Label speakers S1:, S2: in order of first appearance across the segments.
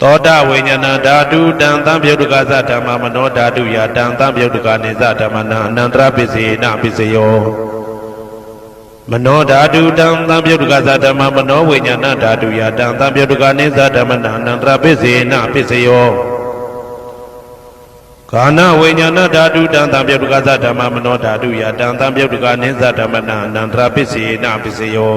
S1: သောတာဝိညာဏဓာတုတံသံပြုတ်တကသဓမ္မမနောဓာတုယတံသံပြုတ်တကနေသဓမ္မနံအနန္တရပစ္စယေနပစ္စယောမနောဓာတုတံသံပြုတ်တကသဓမ္မမနောဝိညာဏဓာတုယတံသံပြုတ်တကနေသဓမ္မနံအနန္တရပစ္စယေနပစ္စယောကာနဝိညာဏဓာတုတံသံပြုတ်တကသဓမ္မမနောဓာတုယတံသံပြုတ်တကနေသဓမ္မနံအနန္တရပစ္စယေနပစ္စယော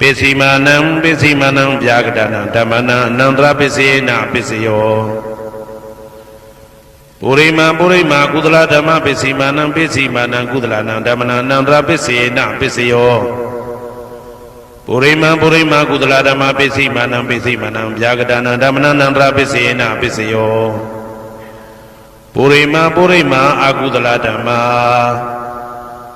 S1: ပိစီမာနံပိစီမာနံဗျာကတနံဓမ္မနံအနန္တရပစ္စေနပစ္စယောပုရိမာပုရိမာကုသလဓမ္မပိစီမာနံပိစီမာနံကုသလနံဓမ္မနံအနန္တရပစ္စေနပစ္စယောပုရိမာပုရိမာကုသလဓမ္မပိစီမာနံပိစီမာနံဗျာကတနံဓမ္မနံအနန္တရပစ္စေနပစ္စယောပုရိမာပုရိမာအာကုသလဓမ္မာ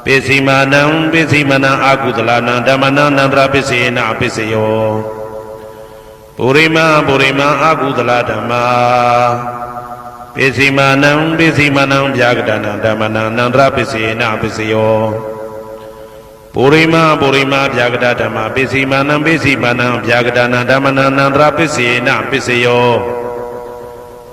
S1: ပိစီမာနံပိစီမနံအာကုသလနံဓမ္မနံနန္တရပိစေနအပိစယောပုရိမပုရိမအာကုသလဓမ္မာပိစီမာနံပိစီမနံဗျာကတနံဓမ္မနံနန္တရပိစေနအပိစယောပုရိမပုရိမဗျာကတဓမ္မာပိစီမာနံပိစီမာနံဗျာကတနံဓမ္မနံနန္တရပိစေနအပိစယော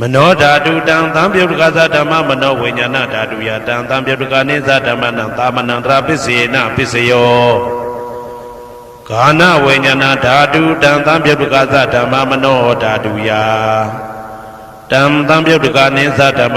S1: မနောဓာတုတံသံပြုတ်တကသဓမ္မမနောဝိညာဏဓာတုယတံသံပြုတ်တကနိသဓမ္မနံသာမဏံတရာပစ္စေနပစ္စယောဂာနဝိညာဏဓာတုတံသံပြုတ်တကသဓမ္မမနောဓာတုယတံသံပြုတ်တကနိသဓမ္မ